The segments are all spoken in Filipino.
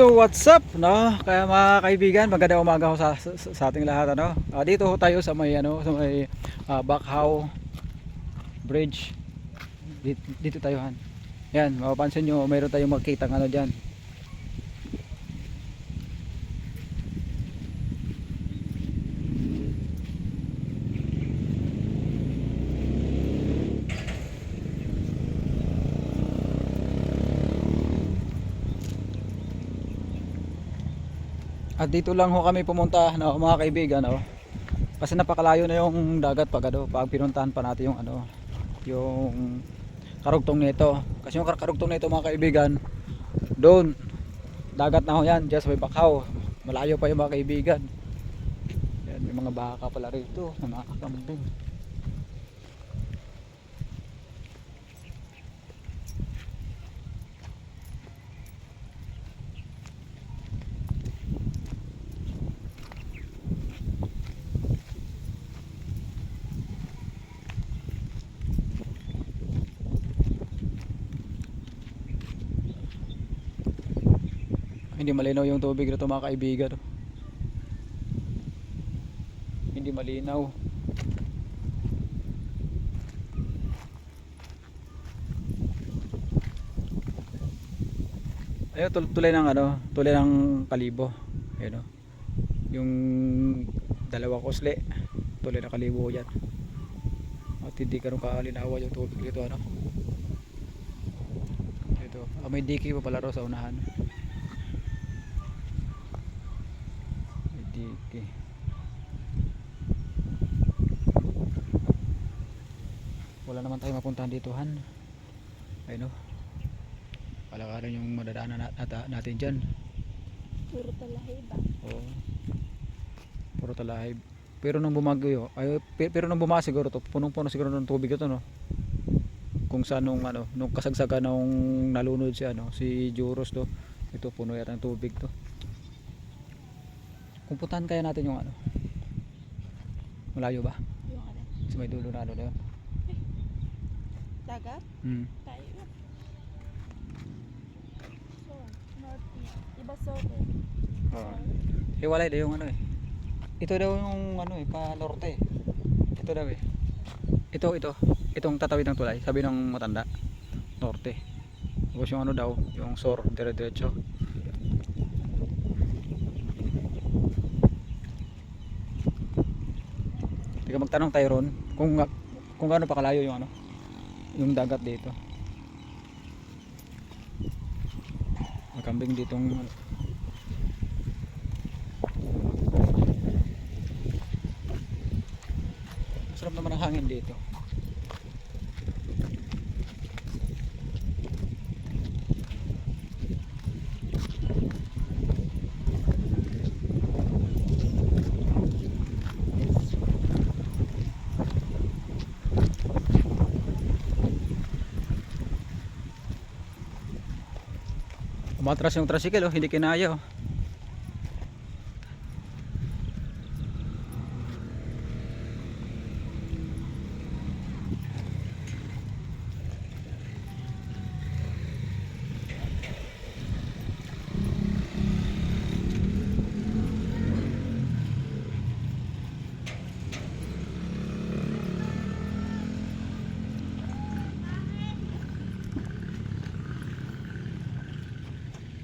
So what's up no? Kaya mga kaibigan, magandang umaga ho sa, sa, sa ating lahat ano. Ah, dito ho tayo sa may ano, sa may uh, Bakhaw Bridge. Dito, dito tayo han. Yan, mapapansin nyo, mayroon tayong makita ano diyan. Dito lang ho kami pumunta no, mga kaibigan no. Kasi napakalayo na yung dagat pag ano, pag pinuntahan pa natin yung ano, yung karugtong nito. Kasi yung kar- karugtong nito mga kaibigan, doon dagat na ho yan, just may bakaw. Malayo pa yung mga kaibigan. Yan, may mga baka pala rito, na nakakambing. Hindi malinaw yung tubig rito mga kaibigan. Hindi malinaw. Ayun, tul- tulay ng ano, tulay ng kalibo. Ayun o. Yung dalawa kusli, tulay ng kalibo yan. At hindi ganun kalinawa yung tubig dito ano. Ito, ah, diki pa pala sa unahan. May diki. Wala naman tayo mapuntahan dito han. Ayun o. Palakaran yung madadaanan nat- nat- natin dyan. Puro talahi ba? Oo. Puro talahib. Pero nung bumagyo, ay, pe- pero nung bumasa siguro to, punong-puno siguro ng tubig ito, no? Kung saan nung, ano, nung kasagsagan nung nalunod si, ano, si Juros to, ito puno yata ng tubig to. Kung puntahan kaya natin yung ano, malayo ba? Yung ano? Sa may dulo na ano na yun. Dagat? Hmm. Tayo. So, northeast. Iba south eh. Oo. Hiwalay daw yung ano eh. Ito daw yung ano eh, pa norte. Ito daw eh. Ito, ito. Itong tatawid ng tulay. Sabi ng matanda. Norte. Tapos yung ano daw, yung sor, dire-diretso. Teka magtanong tayo ron kung kung gaano pa kalayo yung ano, yung dagat dito. May kambing ditong ano, Sarap naman ang hangin dito. Umatras yung tricycle oh, hindi kinaya oh.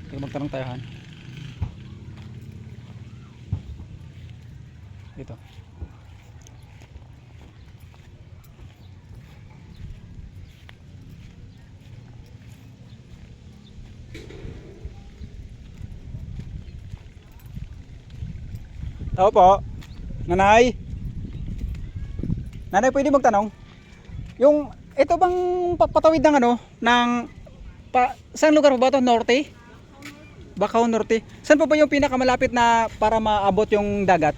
Kaya magtanong tayo han. Dito. Tao po. Nanay. Nanay, pwede magtanong? Yung ito bang pa- patawid ng ano ng pa, saan lugar ba to? Norte? Bakaw Norte. Saan po ba yung pinakamalapit na para maabot yung dagat?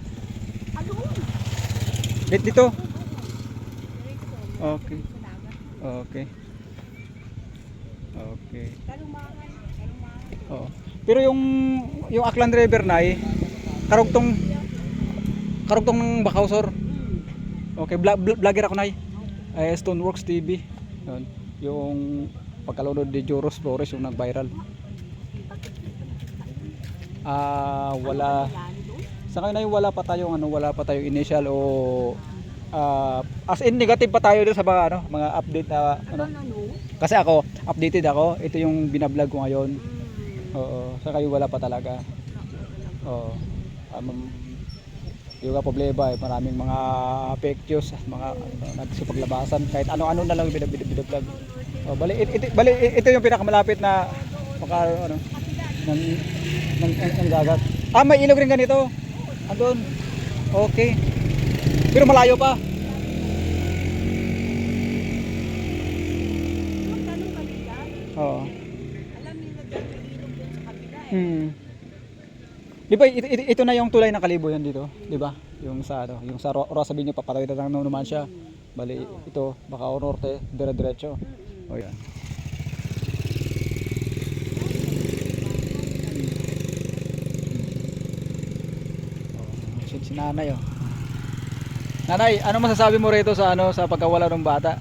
Dito dito. Okay. Okay. Okay. Oo. Pero yung yung Aklan River na eh, karugtong karugtong ng Bakausor. Okay, vlog, vlog- vlogger ako na eh. Stoneworks TV. Yun. Yung pagkalunod ni Joros Flores yung nag-viral. Ah, wala. Yan doon. Sa ngayon ay wala pa tayong ano, wala pa tayong initial o ah, as in negative pa tayo doon sa mga ano, mga update na ano. Ano, no, no. Kasi ako, updated ako. Ito yung binablog ko ngayon. Mm. Oo, sa kayo wala pa talaga. Oo. Um, yung nga problema eh, maraming mga pictures, mga ano, nagsipaglabasan, kahit ano-ano na lang binab- binab- binablog. Oh, bali, it, it, bali, ito yung pinakamalapit na maka, ano, ng, ng, ng, ng dagat. Ah, may ilog rin ganito. Andun. Okay. Pero malayo pa. Oo. Alam nila dyan may sa kabila. Hmm. Di ba ito, ito, ito na yung tulay ng kalibo yan dito, di ba? Yung sa ano, yung sa Ro- Rosa Binyo papatawid na lang naman siya. Bali ito baka o norte, dire-diretso. O yan. Oh, si, si nanay oh. Nanay, ano masasabi mo rito sa ano sa pagkawala ng bata?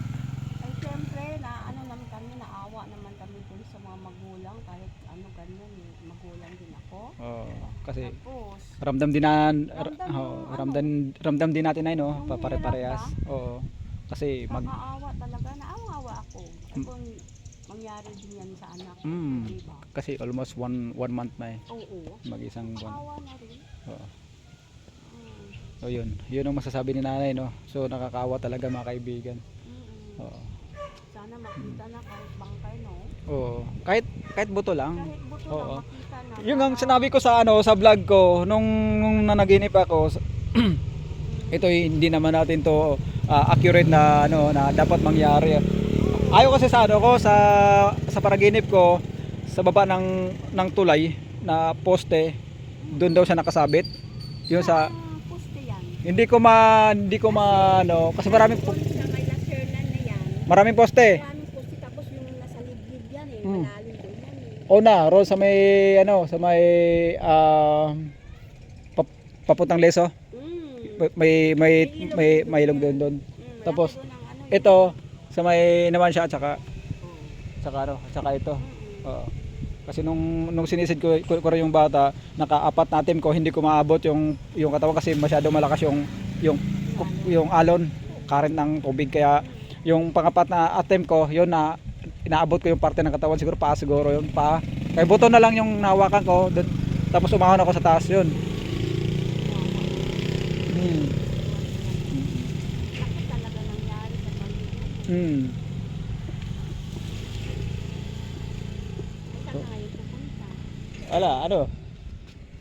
Ay siyempre na ano naman kami, naawa naman kami dun sa mga magulang kahit ano ganyan eh. Magulang din ako. Oh, kasi Tapos, ramdam din na Ramdam oh, ramdam ramdam din natin ay no, papare-parehas. hirap Oo. Kasi mag nakaawa talaga, naawa ako. Ay kung mangyari din yan sa anak ko, Mm. diba? kasi almost one one month na eh, Oo. mag-isang buwan. Naawa na rin. Oo. So yun, yun ang masasabi ni nanay no. So nakakawa talaga mga kaibigan. Mm-mm. Oo. Sana makita na kahit bangkay, no? Oo. Kahit kahit buto lang. Kahit buto Oo. na makita na. Yung ang sinabi ko sa ano sa vlog ko nung, nung nanaginip ako ito hindi naman natin to ah, accurate na ano na dapat mangyari. Ayaw kasi sa ano ko sa sa paraginip ko sa baba ng ng tulay na poste doon daw siya nakasabit. Yun sa Ah. Hindi ko ma hindi ko ma ano kasi maraming po- sa kay La Sernan na yan. maraming poste. Maraming poste tapos yung nasa liblib yan eh. Hmm. Malalim doon yan eh. O na, roll sa may ano, sa may ah pap- papuntang leso. Mm. May may may may ilog doon doon. Mm, Tapos, malaki doon ang ano, Ito sa may naman siya at saka Oh. saka ano, at saka ito. Mm-mm. Oo. Kasi nung nung sinisid ko, ko, ko yung bata, naka-apat na team ko, hindi ko maabot yung yung katawan kasi masyado malakas yung yung yung alon, current ng tubig kaya yung pangapat na attempt ko, yun na inaabot ko yung parte ng katawan siguro pa siguro yun pa. Kaya buto na lang yung nahawakan ko, dun, tapos umahon ako sa taas yun. Hmm. Hmm. Saan na ngayon pupunta? Ala, ano?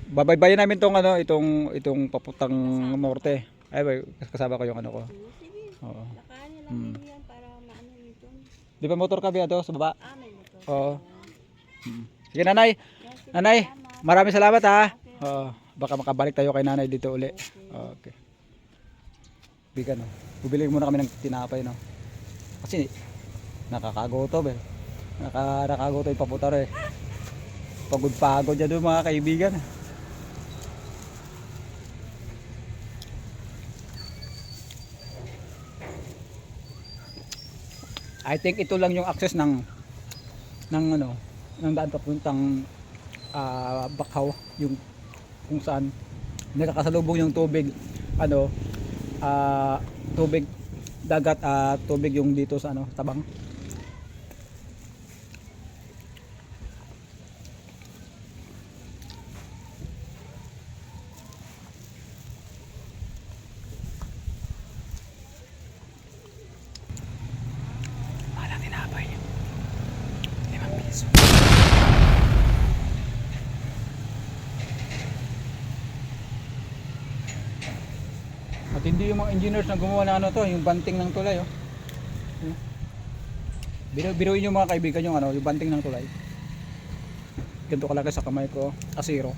Babaybayin namin tong ano, itong itong paputang morte. Ay, bay, kasama ko yung ano ko. Hmm, Sige, Oo. lakarin lang Mm. din yan para maano nito. Di ba motor ka ba sa baba? Ah, may motor. Oo. Mm. Sige nanay, nanay, salamat. maraming salamat ha. Okay. Oo, baka makabalik tayo kay nanay dito uli. Okay. Bigan no. Bubili muna kami ng tinapay no. Kasi nakakagoto eh. Naka nakagoto yung paputar eh. Pagod-pagod yan doon mga kaibigan. I think ito lang yung access ng ng ano ng daan papuntang ah Bakaw yung kung saan nakakasalubong yung tubig ano ah tubig dagat at tubig yung dito sa ano tabang hindi yung mga engineers na gumawa ng ano to, yung banting ng tulay oh. Hmm. Biro biruin yung mga kaibigan yung ano, yung banting ng tulay. Ganito kalaki sa kamay ko, asiro.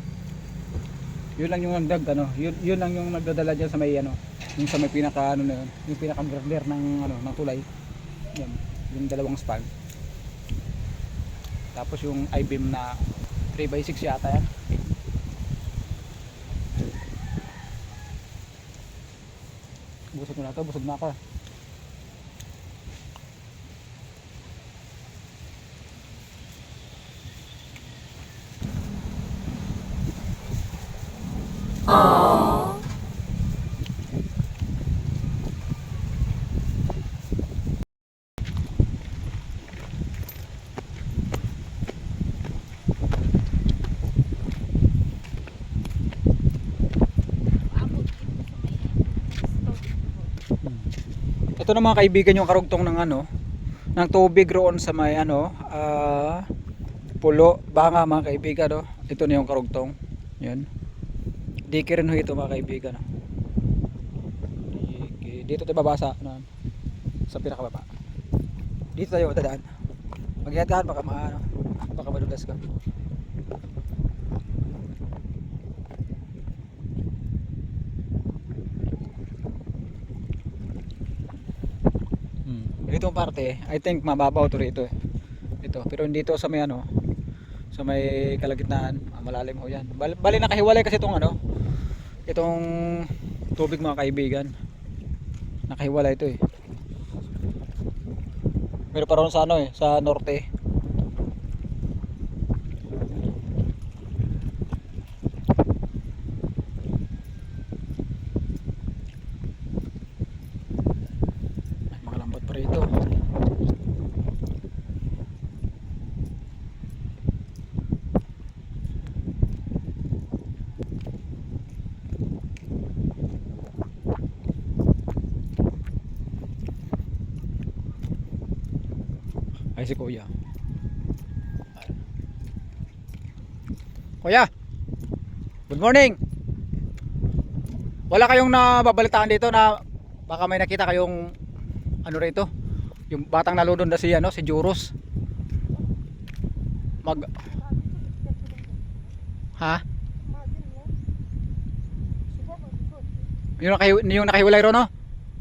Yun lang yung nagdag ano, yun, yun lang yung nagdadala diyan sa may ano, yung sa may pinaka ano na yun, yung pinaka girder ng ano, ng tulay. Yan, yung dalawang span. Tapos yung I-beam na 3x6 yata yan. Busog na to, busog na ako. Ito na mga kaibigan yung karugtong ng ano, ng tubig roon sa may ano, ah, pulo, banga mga kaibigan, no? Ito na yung karugtong. Yan. Diki rin ito mga kaibigan, no? Diki. Dito tayo babasa, no? Sa pinakababa. Dito tayo dadaan. Mag-ingat ka, baka maano, baka madulas ka. Hmm. Itong parte, I think mababaw to rito eh. Ito, pero hindi to sa may ano, sa may kalagitnaan, ah, malalim ho yan. Bali, bali nakahiwalay kasi itong ano, itong tubig mga kaibigan. Nakahiwalay ito eh. Pero parang sa ano eh, sa norte. Ay, mga lambat pa rito. Ay si Kuya. Kuya. Good morning. Wala kayong nababalitaan dito na baka may nakita kayong ano rito? Yung batang nalunod na si ano, si Juros. Mag Ha? Yung, nakahi, yung nakahiwalay ro no?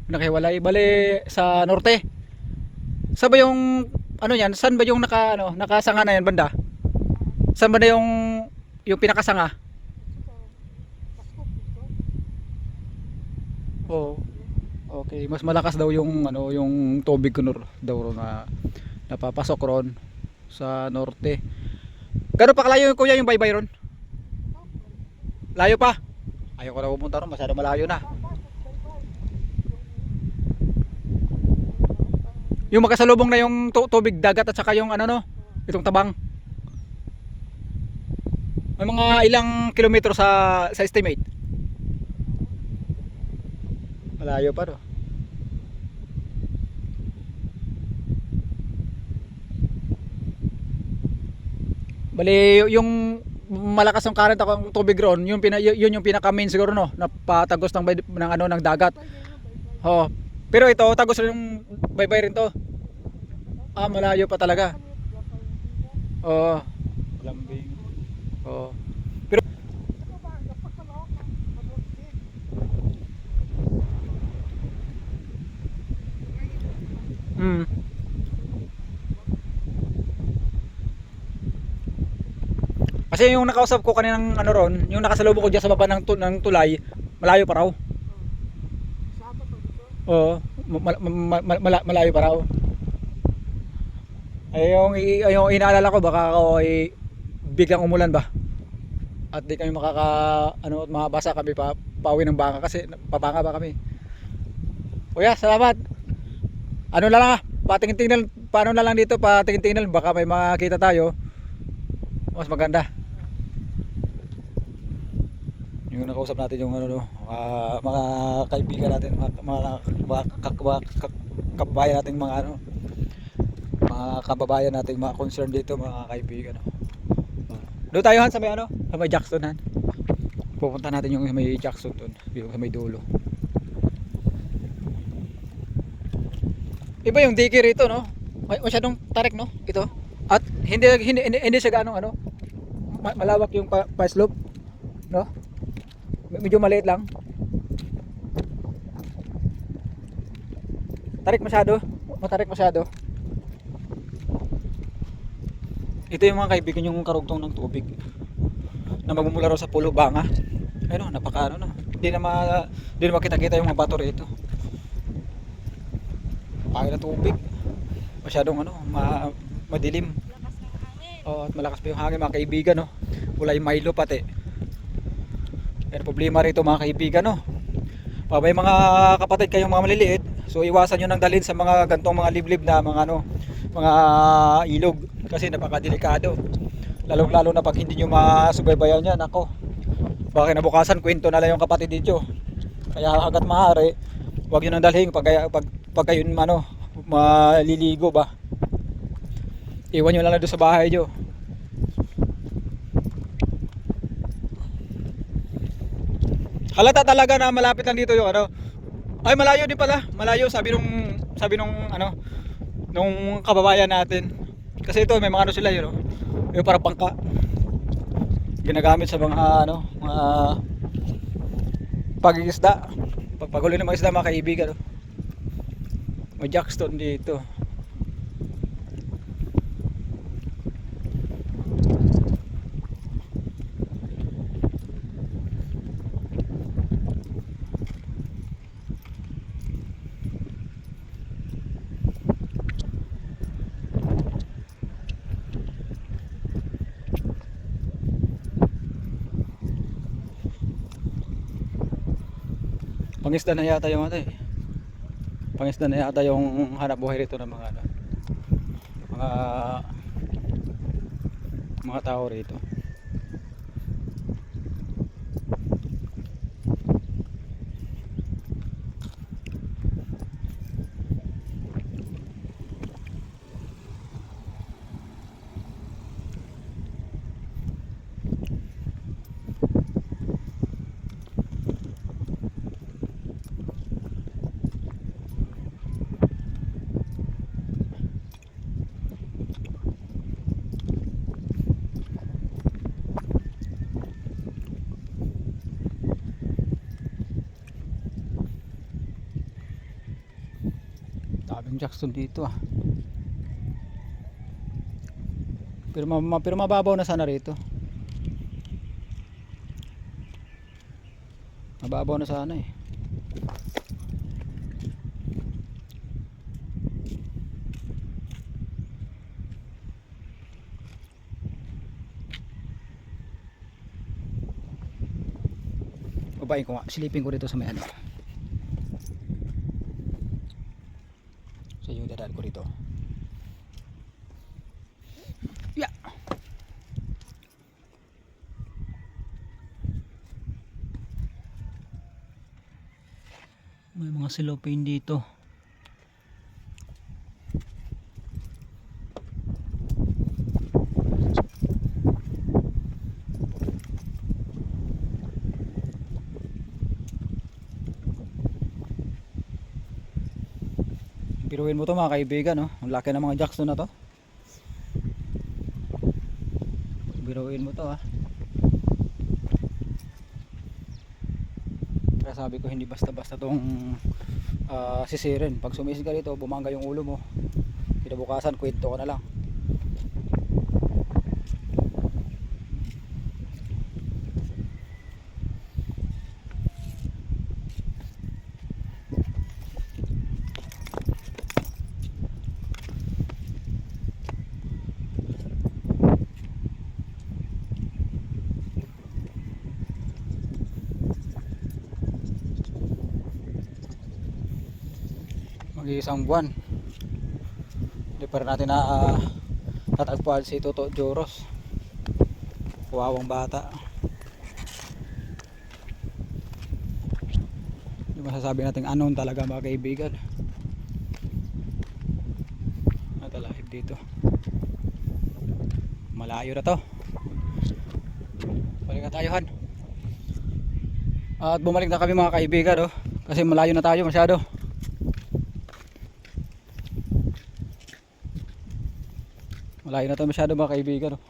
Nakahiwalay bali sa norte. Saan ba yung ano yan? Saan ba yung naka ano, nakasanga na yan banda? Saan ba na yung yung pinakasanga? Oo. Okay, mas malakas daw yung ano, yung tubig kunor daw na napapasok ron sa norte. Gano'n pa kalayo kuya yung baybay ron? Layo pa? Ayaw ko na pupunta ron, masyado malayo na. Yung magkasalubong na yung tu- tubig dagat at saka yung ano no, itong tabang. May mga ilang kilometro sa sa estimate. Malayo pa do. Bali yung malakas ang current ako ang tubig roon, yung pina, yun yung pinaka main siguro no, na patagos ng, ng ano ng dagat. Oh. Pero ito, tagos rin yung baybay rin to. Ah, malayo pa talaga. Oo. Lambing. Oo. Pero Mm. Kasi yung nakausap ko kaninang ano ron, yung nakasalubong ko diyan sa baba ng, ng tulay, malayo pa raw. Oo, ma- ma- ma- mala- malayo pa raw. Ay yung, yung inaalala ko baka ako ay biglang umulan ba. At di kami makaka ano mabasa kami pa pauwi ng bangka kasi pabanga ba kami. Kuya, salamat. Ano na lang ah, patingin-tingnan paano na lang dito patingin-tingnan baka may makita tayo. Mas maganda. Yung nakausap natin yung ano no, ah, mga kaibigan natin, mga mga, mga, natin mga ano, mga kababayan natin mga concern dito mga kaibigan. No? Doon tayo han sa may ano, sa may Jackson han. Pupunta natin yung may Jackson doon, yung may dulo. Iba yung diki rito no. May masyadong tarik no, ito. At hindi hindi hindi, hindi siya gaano ano, ma- malawak yung pa, pa slope, no? Medyo maliit lang. Tarik masyado. Matarik masyado. Ito yung mga kaibigan yung karugtong ng tubig na magmumula raw sa pulo banga. Ayun, no, napaka ano no. Hindi na ma, hindi na makita-kita yung mga bato rito. Pangit na tubig. Masyadong ano, ma, madilim. Lakas ng hangin. Oh, at malakas pa yung hangin mga kaibigan no. Wala yung Milo pati. Ang problema rito mga kaibigan no. Pa may mga kapatid kayong mga maliliit, so iwasan nyo nang dalhin sa mga gantong mga liblib na mga ano, mga ilog kasi napakadelikado. Lalong lalo na pag hindi nyo masubaybayan yan, ako. Baka kinabukasan kwento na lang yung kapatid dito. Kaya hanggat maaari, huwag nyo nang dalhin pag, pag, pag kayo ano, maliligo ba. Iwan nyo lang doon sa bahay nyo. Halata talaga na malapit lang dito yung ano. Ay malayo din pala. Malayo sabi nung sabi nung ano nung kababayan natin. Kasi ito may mga ano sila yun. No? Yung parang pangka. Ginagamit sa mga ano, mga pagigisda. Pagpaguli ng mga isda mga kaibigan. No? May jackstone dito. Pangisda na yata yung ano eh. Pangisda na yata yung hanap buhay rito ng mga ano. Mga mga tao rito. Jackson dito ah. Pero, ma pero mababaw na sana rito. Mababaw na sana eh. Babayin ko nga, silipin ko rito sa may ano. Sa yung dadaan ko rito. Yeah. May mga silopin dito. Biruin mo to mga kaibigan, no? Ang laki ng mga Jackson na to. Biruin mo to, ha. Kaya sabi ko hindi basta-basta tong ah, sisirin. Pag sumisid ka dito, bumangga yung ulo mo. Kinabukasan, kwento ka na lang. Mag-iisang buwan. Hindi pa rin natin na uh, natagpuan si Toto Joros. Kuwawang bata. Hindi masasabi natin anon talaga mga kaibigan. Natalahib dito. Malayo na to. Balik na tayo han. At bumalik na kami mga kaibigan oh, kasi malayo na tayo masyado Malayo na to masyado mga kaibigan. oh.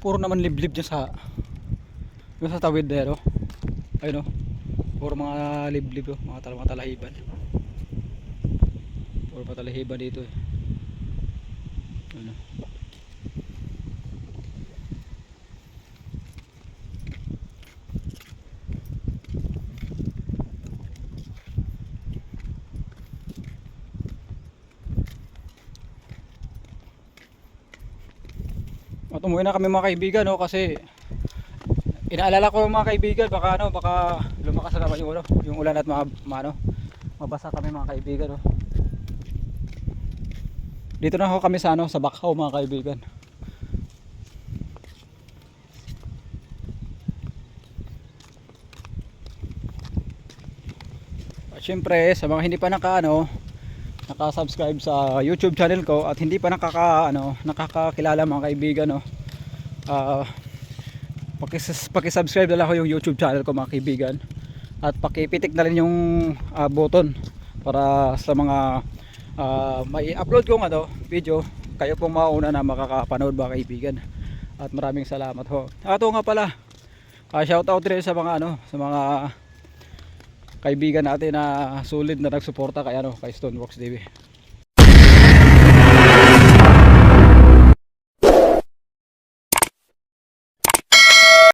Puro naman liblib dyan sa yung sa tawid there oh. Ayun oh. Puro mga liblib oh, mga, tal mga talahiban. Puro pa talahiban dito eh. Ayun At na kami mga kaibigan no kasi inaalala ko mga kaibigan baka ano baka lumakas na naman yung ulo, yung ulan at mga ano, mabasa kami mga kaibigan no. Dito na ako kami sa ano sa Bakhaw mga kaibigan. At syempre sa mga hindi pa naka ano naka-subscribe sa YouTube channel ko at hindi pa nakaka ano nakakakilala mga kaibigan no. Pakis paki-subscribe na lang ako yung YouTube channel ko mga kaibigan. At pakipitik na rin yung ah, button para sa mga ah, may upload kong ano video kayo pong mauna na makakapanood mga kaibigan. At maraming salamat ho. Ato nga pala ah, shout out rin sa mga ano sa mga kaibigan natin na sulit na nagsuporta kay ano kay Stoneworks TV